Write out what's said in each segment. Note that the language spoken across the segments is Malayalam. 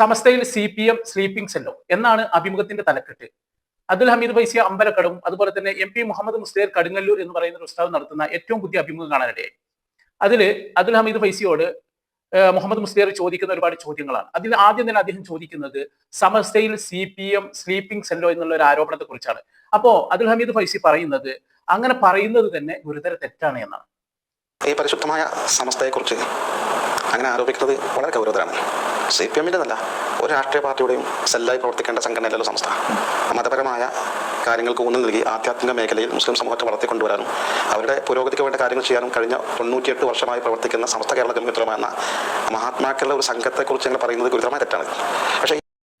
സമസ്തയിൽ C P M sleeping cell എന്നാണ് അഭിമുഖത്തിന്റെ തലക്കെട്ട്. അബ്ദുൽ ഹമീദ് ഫൈസി അമ്പലക്കടവും അതുപോലെ തന്നെ എം പി മുഹമ്മദ് മുസ്ലിർ കടുങ്ങല്ലൂർ എന്ന് പറയുന്ന ഒരു ഉസ്താവ് നടത്തുന്ന ഏറ്റവും പുതിയ അഭിമുഖം കാണാനിടയായി അതിൽ അബ്ദുൽ ഹമീദ് ഫൈസിയോട് മുഹമ്മദ് മുസ്ലിർ ചോദിക്കുന്ന ഒരുപാട് ചോദ്യങ്ങളാണ്. അതിൽ ആദ്യം തന്നെ അദ്ദേഹം ചോദിക്കുന്നത് സമസ്തയിൽ C P M sleeping cell എന്നുള്ള ഒരു ആരോപണത്തെ കുറിച്ചാണ് അപ്പോ അബ്ദുൽ ഹമീദ് ഫൈസി പറയുന്നത് അങ്ങനെ പറയുന്നത് തന്നെ ഗുരുതര തെറ്റാണ് എന്നാണ്. ഈ പരിശുദ്ധമായ സമസ്തയെക്കുറിച്ച് അങ്ങനെ ആരോപിക്കുന്നത് വളരെ ഗൗരവതരാണ് സി പി എമ്മിന്റെതല്ല ഒരു രാഷ്ട്രീയ പാർട്ടിയുടെയും സെല്ലായി പ്രവർത്തിക്കേണ്ട സംഘടനയല്ലല്ലോ സംസ്ഥ മതപരമായ കാര്യങ്ങൾക്ക് ഊന്നൽ നൽകി ആധ്യാത്മിക മേഖലയിൽ മുസ്ലിം സമൂഹത്തെ വളർത്തിക്കൊണ്ടുവരാനും അവരുടെ പുരോഗതിക്ക് വേണ്ട കാര്യങ്ങൾ ചെയ്യാനും കഴിഞ്ഞ തൊണ്ണൂറ്റിയെട്ട് വർഷമായി പ്രവർത്തിക്കുന്ന സമസ്ത കേരള ജന്മിത്രമ എന്ന മഹാത്മാക്കളുടെ ഒരു സംഘത്തെക്കുറിച്ച് ഞങ്ങൾ പറയുന്നത് ഗുരുതരമായ തെറ്റാണ്. പക്ഷേ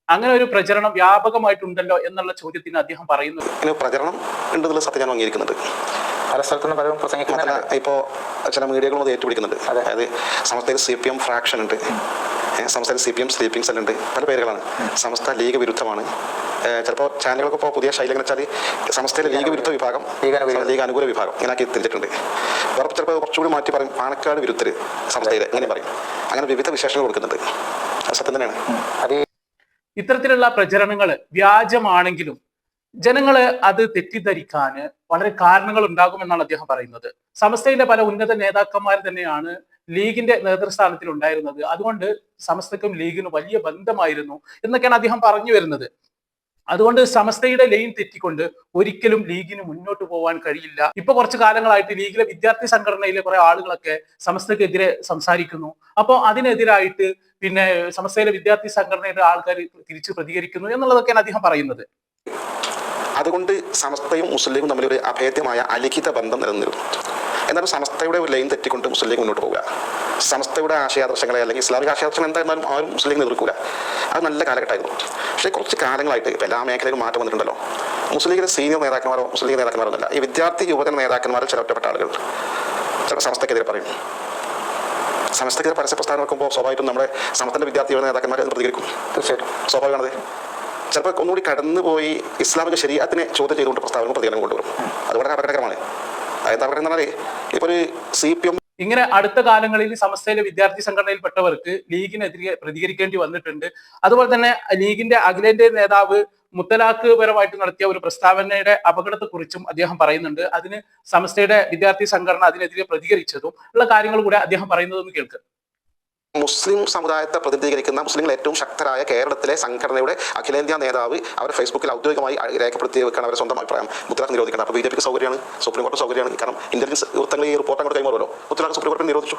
അങ്ങനെ ഒരു പ്രചരണം വ്യാപകമായിട്ടുണ്ടല്ലോ എന്നുള്ള ചോദ്യത്തിന് അദ്ദേഹം പറയുന്നു പ്രചരണം ഉണ്ടെന്നുള്ള സത്യം ഞാൻ അംഗീകരിക്കുന്നുണ്ട്. പല സ്ഥലത്തുനിന്ന് പലരും പ്രസംഗിക്കുന്നില്ല ഇപ്പോൾ ചില മീഡിയകളും അത് ഏറ്റുപിടിക്കുന്നുണ്ട്. അതെ. അതായത് സംസ്ഥയിൽ സി പി എം ഫ്രാക്ഷൻ ഉണ്ട്. ഏ, സംസ്ഥയിൽ C P M sleeping cell ഉണ്ട്. പല പേരുകളാണ്. സംസ്ഥ ലീഗ് വിരുദ്ധമാണ്. ചിലപ്പോൾ ചാനലുകൾക്ക് ഇപ്പോൾ പുതിയ ശൈലി എന്ന് വെച്ചാൽ സംസ്ഥയിലെ ലീഗ് വിരുദ്ധ വിഭാഗം ലീഗ് അനുകൂല. ലീഗ് അനുകൂല വിഭാഗം ഇങ്ങനെ ആക്കി തിരിച്ചിട്ടുണ്ട് വേറെ ചിലപ്പോൾ കുറച്ചുകൂടി മാറ്റി പറയും. പാണക്കാട് വിരുദ്ധർ സംസ്ഥയിൽ അങ്ങനെ പറയും. അങ്ങനെ വിവിധ വിശേഷങ്ങൾ കൊടുക്കുന്നുണ്ട്. സത്യം തന്നെയാണ്. ഇത്തരത്തിലുള്ള പ്രചരണങ്ങൾ വ്യാജമാണെങ്കിലും ജനങ്ങൾ അത് തെറ്റിദ്ധരിക്കാന് വളരെ കാരണങ്ങൾ ഉണ്ടാകുമെന്നാണ് അദ്ദേഹം പറയുന്നത്. സമസ്തയിലെ പല ഉന്നത നേതാക്കന്മാർ തന്നെയാണ് ലീഗിന്റെ നേതൃസ്ഥാനത്തിൽ ഉണ്ടായിരുന്നത്. അതുകൊണ്ട് സമസ്തക്കും ലീഗിനും വലിയ ബന്ധമായിരുന്നു എന്നൊക്കെയാണ് അദ്ദേഹം പറഞ്ഞു വരുന്നത്. അതുകൊണ്ട് സമസ്തയുടെ ലൈൻ തെറ്റിക്കൊണ്ട് ഒരിക്കലും ലീഗിന് മുന്നോട്ട് പോകാൻ കഴിയില്ല. ഇപ്പൊ കുറച്ച് കാലങ്ങളായിട്ട് ലീഗിലെ വിദ്യാർത്ഥി സംഘടനയിലെ കുറെ ആളുകളൊക്കെ സമസ്തക്കെതിരെ സംസാരിക്കുന്നു. അപ്പോൾ അതിനെതിരായിട്ട് പിന്നെ സമസ്തയിലെ വിദ്യാർത്ഥി സംഘടനയുടെ ആൾക്കാർ തിരിച്ചു പ്രതികരിക്കുന്നു എന്നുള്ളതൊക്കെയാണ് അദ്ദേഹം പറയുന്നത്. അതുകൊണ്ട് സമസ്തയും മുസ്ലിം തമ്മിലൊരു അഭേദ്യമായ അലിഖിത ബന്ധം നിലനിന്നിരുന്നു. എന്നാലും സമസ്തയുടെ ഒരു ലൈൻ തെറ്റിക്കൊണ്ട് മുസ്ലിം ലീഗ് മുന്നോട്ട് പോവുക. സമസ്തയുടെ ആശയാദർശങ്ങളെ അല്ലെങ്കിൽ ഇസ്ലാമിക ആശയാദർശങ്ങൾ എന്തായിരുന്നാലും ആരും മുസ്ലിം ലീഗ് അത് നല്ല കാലഘട്ടമായിരുന്നു. പക്ഷേ കുറച്ച് കാലങ്ങളായിട്ട് ഇപ്പോൾ എല്ലാ മേഖലയിലും മാറ്റം വന്നിട്ടുണ്ടല്ലോ. മുസ്ലിം ലീഗിലെ സീനിയർ നേതാക്കന്മാരോ മുസ്ലിം ലീഗ് ഈ വിദ്യാർത്ഥി യുവജന നേതാക്കന്മാരിൽ ചില ഒറ്റപ്പെട്ട ആളുകൾ ചില സമസ്തക്കെതിരെ പറയും സമസ്തക്കെതിരെ പരസ്യ പ്രസ്ഥാനം വെക്കുമ്പോൾ സ്വാഭാവികം നമ്മുടെ സമസ്തന്റെ വിദ്യാർത്ഥി യുവ നേതാക്കന്മാരെ പ്രതികരിക്കും. തീർച്ചയായിട്ടും. സ്വാഭാവികമാണത് ചിലപ്പോൾ ഒന്നുകൂടി കടന്നുപോയി ഇസ്ലാമിക ശരീരത്തിനെ ചോദ്യം ചെയ്തുകൊണ്ട് പ്രസ്താവന പ്രതികരണം കൊണ്ടുവരും. അത് വളരെ അപകടകരമാണ്. അതായത് അവിടെ എന്താ ഇപ്പോൾ ഒരു സി പി എം ഇങ്ങനെ അടുത്ത കാലങ്ങളിൽ സമസ്തയിലെ വിദ്യാർത്ഥി സംഘടനയിൽപ്പെട്ടവർക്ക് ലീഗിനെതിരെ പ്രതികരിക്കേണ്ടി വന്നിട്ടുണ്ട്. അതുപോലെ തന്നെ ലീഗിന്റെ അഖിലേന്ത്യാ നേതാവ് മുത്തലാഖ് പരമായിട്ട് നടത്തിയ ഒരു പ്രസ്താവനയുടെ അപകടത്തെക്കുറിച്ചും അദ്ദേഹം പറയുന്നുണ്ട്. അതിന് സമസ്തയുടെ വിദ്യാർത്ഥി സംഘടന അതിനെതിരെ പ്രതികരിച്ചതും ഉള്ള കാര്യങ്ങൾ കൂടെ അദ്ദേഹം പറയുന്നതെന്ന് കേൾക്കുക മുസ്ലിം സമുദായത്തെ പ്രതിനിധീകരിക്കുന്ന മുസ്ലിങ്ങൾ ഏറ്റവും ശക്തരായ കേരളത്തിലെ സംഘടനയുടെ അഖിലേന്ത്യാ നേതാവ് അവർ ഫേസ്ബുക്കിൽ ഔദ്യോഗികമായി രേഖപ്പെടുത്തി വെക്കാൻ അവരുടെ സ്വന്തം അഭിപ്രായം. മുത്തലാഖ് നിരോധിക്കണം. അപ്പോൾ ബി ജെ പിക്ക് സൗകര്യമാണ്. സുപ്രീം കോടതി സൗകര്യമാണ്. കാരണം ഇന്റലിജൻസ് വൃത്തങ്ങൾ ഈ റിപ്പോർട്ട് അങ്ങോട്ട് കൈമാറുമല്ലോ. മുത്തലാഖ് സുപ്രീം കോടതി നിരോധിച്ചു.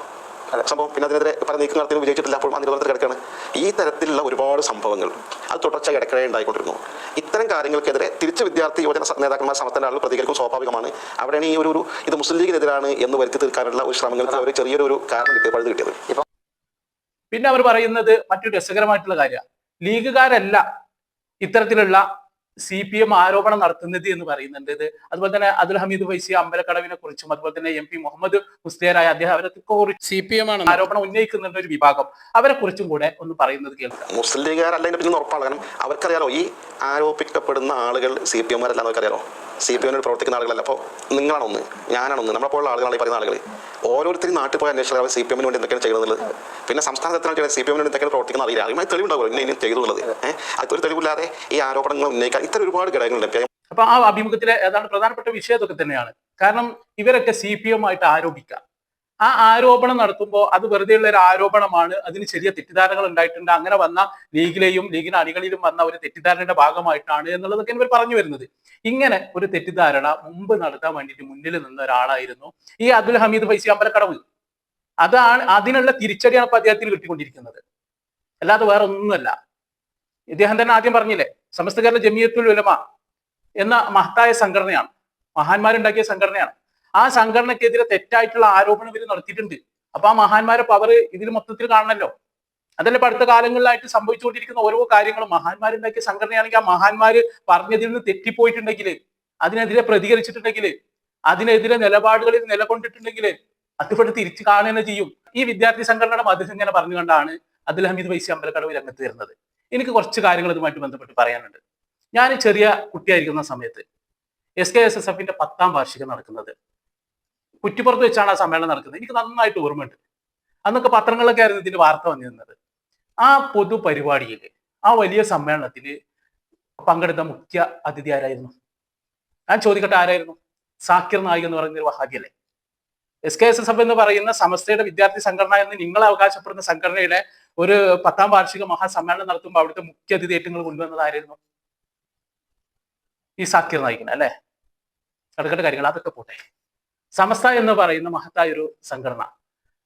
സംഭവം പിന്നെ അതിനെതിരെ പല നീക്കം നടത്തിയും വിജയിച്ചിട്ടില്ല. അപ്പോൾ ആ നിരോധനത്തിൽ കിടക്കുകയാണ് ഈ തരത്തിലുള്ള ഒരുപാട് സംഭവങ്ങൾ അത് തുടർച്ച ഇടയ്ക്കിടെ ഉണ്ടായിക്കൊണ്ടിരുന്നു. ഇത്തരം കാര്യങ്ങൾക്കെതിരെ തിരിച്ച് വിദ്യാർത്ഥി യുവജന നേതാക്കന്മാർ സമർത്ഥന ആളുകൾ പ്രതികരിക്കും സ്വാഭാവികമാണ്. അവിടെയാണ് ഈ ഒരു ഒരു ഇത് മുസ്ലിം ലീഗിനെതിരാണ് എന്ന് വരുത്തി തീർക്കാനുള്ള ഒരു ശ്രമങ്ങൾക്ക് ഒരു ചെറിയൊരു കാരണം കിട്ടിയത് പഴുത് കിട്ടിയത്. പിന്നെ അവർ പറയുന്നത് മറ്റൊരു രസകരമായിട്ടുള്ള കാര്യമാണ്. ലീഗുകാരല്ല ഇത്തരത്തിലുള്ള സി പി എം ആരോപണം നടത്തുന്നത് എന്ന് പറയുന്നുണ്ട്. ഇത് അതുപോലെ തന്നെ അബ്ദുൽ ഹമീദ് ഫൈസി അമ്പലക്കടവിനെ കുറിച്ചും അതുപോലെ തന്നെ എം പി മുഹമ്മദ് മുസ്ലിയാരായ അദ്ദേഹം അവരെ സി പി എം ആണ്. ആരോപണം ഉന്നയിക്കുന്നുണ്ട് ഒരു വിഭാഗം. അവരെ കുറിച്ചും കൂടെ ഒന്ന് പറയുന്നത് കേൾക്കാം. മുസ്ലിം ലീഗുകാരല്ല ഉറപ്പാണ്. കാരണം അവർക്കറിയാലോ ഈ ആരോപിക്കപ്പെടുന്ന ആളുകൾ സി പി എം അവർക്കറിയാലോ? സി പി എമ്മിനോട് പ്രവർത്തിക്കുന്ന ആളുകളല്ല. അപ്പോൾ നിങ്ങളാണ് ഒന്ന് നമ്മളെ നമ്മളെപ്പോലുള്ള ആളുകളാണ് ഈ പറയുന്ന ആളുകൾ ഓരോരുത്തരും നാട്ടിൽ പോയി അന്വേഷിച്ചാൽ സി പി എമ്മിന് വേണ്ടി എന്തൊക്കെയാണ് ചെയ്യുന്നത്? പിന്നെ സംസ്ഥാന തലത്തിലാണ് സി പി എമ്മിന് എന്തൊക്കെയാണ് പ്രവർത്തിക്കുന്ന അറിയില്ല. അതിന് തെളിവുണ്ടാവുമല്ലോ ഇങ്ങനെ ഇനി ചെയ്തു എന്നുള്ളത് ഏഹ് അതൊരു തെളിവില്ലാതെ ഈ ആരോപണങ്ങൾ ഉന്നയിക്കാൻ ഇത്ര ഒരുപാട് ഘടകങ്ങളുണ്ട്. അപ്പൊ ആ അഭിമുഖത്തിലെ ഏതാണ് പ്രധാനപ്പെട്ട വിഷയം ഇതൊക്കെ തന്നെയാണ്. കാരണം ഇവരൊക്കെ സി പി എം ആയിട്ട് ആരോപിക്കാം. ആ ആരോപണം നടത്തുമ്പോൾ അത് വെറുതെയുള്ള ഒരു ആരോപണമാണ്. അതിന് ചെറിയ തെറ്റിദ്ധാരണകൾ ഉണ്ടായിട്ടുണ്ട്. അങ്ങനെ വന്ന ലീഗിലെയും ലീഗിന് അണികളിലും വന്ന ഒരു തെറ്റിദ്ധാരണയുടെ ഭാഗമായിട്ടാണ് എന്നുള്ളതൊക്കെ ഇവർ പറഞ്ഞു വരുന്നത്. ഇങ്ങനെ ഒരു തെറ്റിദ്ധാരണ മുമ്പ് നടത്താൻ വേണ്ടിയിട്ട് മുന്നിൽ നിന്ന ഒരാളായിരുന്നു ഈ അബ്ദുൽ ഹമീദ് ഫൈസി അമ്പലക്കടവ്. അതാണ് അതിനുള്ള തിരിച്ചടിയാണ് ഇപ്പൊ അദ്ദേഹത്തിന് കിട്ടിക്കൊണ്ടിരിക്കുന്നത്. അല്ലാതെ വേറെ ഒന്നുമല്ല ഇദ്ദേഹം തന്നെ ആദ്യം പറഞ്ഞില്ലേ സമസ്ത കേരള ജമിയത്തുൽ ഉലമ എന്ന മഹത്തായ സംഘടനയാണ്. മഹാന്മാരുണ്ടാക്കിയ സംഘടനയാണ്. ആ സംഘടനക്കെതിരെ തെറ്റായിട്ടുള്ള ആരോപണം ഇവർ നടത്തിയിട്ടുണ്ട്. അപ്പൊ ആ മഹാന്മാരെ പവർ ഇതിൽ മൊത്തത്തിൽ കാണണല്ലോ. അതല്ല ഇപ്പൊ അടുത്ത കാലങ്ങളിലായിട്ട് സംഭവിച്ചുകൊണ്ടിരിക്കുന്ന ഓരോ കാര്യങ്ങളും. മഹാന്മാരുണ്ടാക്കിയ സംഘടനയാണെങ്കിൽ ആ മഹാന്മാര് പറഞ്ഞതിൽ നിന്ന് തെറ്റിപ്പോയിട്ടുണ്ടെങ്കിൽ അതിനെതിരെ പ്രതികരിച്ചിട്ടുണ്ടെങ്കിൽ അതിനെതിരെ നിലപാടുകളിൽ നിലകൊണ്ടിട്ടുണ്ടെങ്കിൽ അതിവിടെ തിരിച്ചു കാണുക ചെയ്യും. ഈ വിദ്യാർത്ഥി സംഘടനയുടെ മധു ഇങ്ങനെ പറഞ്ഞുകൊണ്ടാണ് അബ്ദുൽ ഹമീദ് വൈസി അമ്പലക്കടവ് രംഗത്ത് വരുന്നത്. എനിക്ക് കുറച്ച് കാര്യങ്ങൾ ഇതുമായിട്ട് ബന്ധപ്പെട്ട് പറയാനുണ്ട്. ഞാൻ ചെറിയ കുട്ടിയായിരിക്കുന്ന സമയത്ത് എസ് കെ എസ് എസ് എഫിന്റെ പത്താം വാർഷികം നടക്കുന്നത്. കുറ്റിപ്പുറത്ത് വെച്ചാണ് ആ സമ്മേളനം നടക്കുന്നത്. എനിക്ക് നന്നായിട്ട് ഓർമ്മയുണ്ട്. അന്നൊക്കെ പത്രങ്ങളിലൊക്കെ ആയിരുന്നു ഇതിന്റെ വാർത്ത വന്നിരുന്നത്. ആ പൊതു പരിപാടിയിൽ ആ വലിയ സമ്മേളനത്തിൽ പങ്കെടുത്ത മുഖ്യ അതിഥി ആരായിരുന്നു? ഞാൻ ചോദിക്കട്ടെ ആരായിരുന്നു? സാക്കിർ നായിക് എന്ന് പറയുന്ന ഒരു വഹാബിയല്ലേ? S K S S F എന്ന് പറയുന്ന സമസ്തയുടെ വിദ്യാർത്ഥി സംഘടന എന്ന് നിങ്ങൾ അവകാശപ്പെടുന്ന സംഘടനയുടെ ഒരു പത്താം വാർഷിക മഹാസമ്മേളനം നടത്തുമ്പോൾ അവിടുത്തെ മുഖ്യ അതിഥി ഏറ്റങ്ങൾ കൊണ്ടുവന്നത് ആരായിരുന്നു? ഈ സാക്കിർ നായിക്കിന് അല്ലെ? കാര്യങ്ങൾ അതൊക്കെ പോട്ടെ. സമസ്ത എന്ന് പറയുന്ന മഹത്തായ ഒരു സംഘടന.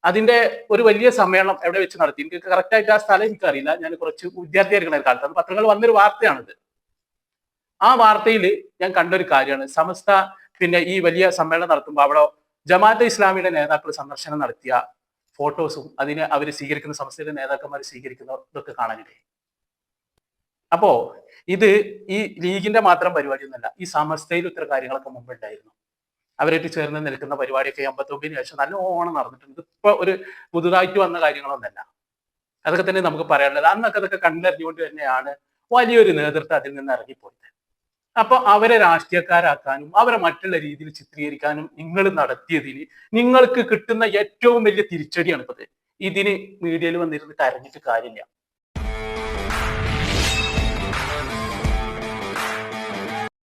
അതിന്റെ ഒരു വലിയ സമ്മേളനം എവിടെ വെച്ച് നടത്തി? എനിക്ക് കറക്റ്റ് ആയിട്ട് ആ സ്ഥലം എനിക്കറിയില്ല. ഞാൻ കുറച്ച് വിദ്യാർത്ഥിയായിരിക്കുന്ന ഒരു കാലത്ത്. പത്രങ്ങൾ വന്നൊരു വാർത്തയാണിത്. ആ വാർത്തയിൽ ഞാൻ കണ്ടൊരു കാര്യമാണ്. സമസ്ത പിന്നെ ഈ വലിയ സമ്മേളനം നടത്തുമ്പോൾ അവിടെ ജമാഅത്തെ ഇസ്ലാമിയുടെ നേതാക്കൾ സന്ദർശനം നടത്തിയ ഫോട്ടോസും അതിന് അവർ സ്വീകരിക്കുന്ന സമസ്തയുടെ നേതാക്കന്മാർ സ്വീകരിക്കുന്ന ഇതൊക്കെ കാണാനില്ലേ? അപ്പോ ഇത് ഈ ലീഗിന്റെ മാത്രം പരിപാടിയൊന്നുമല്ല. ഈ സമസ്തയിൽ ഇത്ര കാര്യങ്ങളൊക്കെ മുമ്പ് ഉണ്ടായിരുന്നു. അവരായിട്ട് ചേർന്ന് നിൽക്കുന്ന പരിപാടിയൊക്കെ അമ്പത്തൊമ്പതിന് ശേഷം നല്ല ഓണം നടന്നിട്ടുണ്ട്. ഇപ്പൊ ഒരു പുതുതായിട്ട് വന്ന കാര്യങ്ങളൊന്നല്ല. അതൊക്കെ തന്നെ നമുക്ക് പറയാനുള്ളത്. അന്നൊക്കെ അതൊക്കെ കണ്ടറിഞ്ഞുകൊണ്ട് തന്നെയാണ് വലിയൊരു നേതൃത്വം അതിൽ നിന്ന് ഇറങ്ങിപ്പോയത്. അപ്പൊ അവരെ രാഷ്ട്രീയക്കാരാക്കാനും അവരെ മറ്റുള്ള രീതിയിൽ ചിത്രീകരിക്കാനും നിങ്ങൾ നടത്തിയതിന് നിങ്ങൾക്ക് കിട്ടുന്ന ഏറ്റവും വലിയ തിരിച്ചടിയാണ് ഇപ്പത് ഇതിന് മീഡിയയിൽ വന്നിരുന്നിട്ട് അറിഞ്ഞിട്ട് കാര്യമില്ല.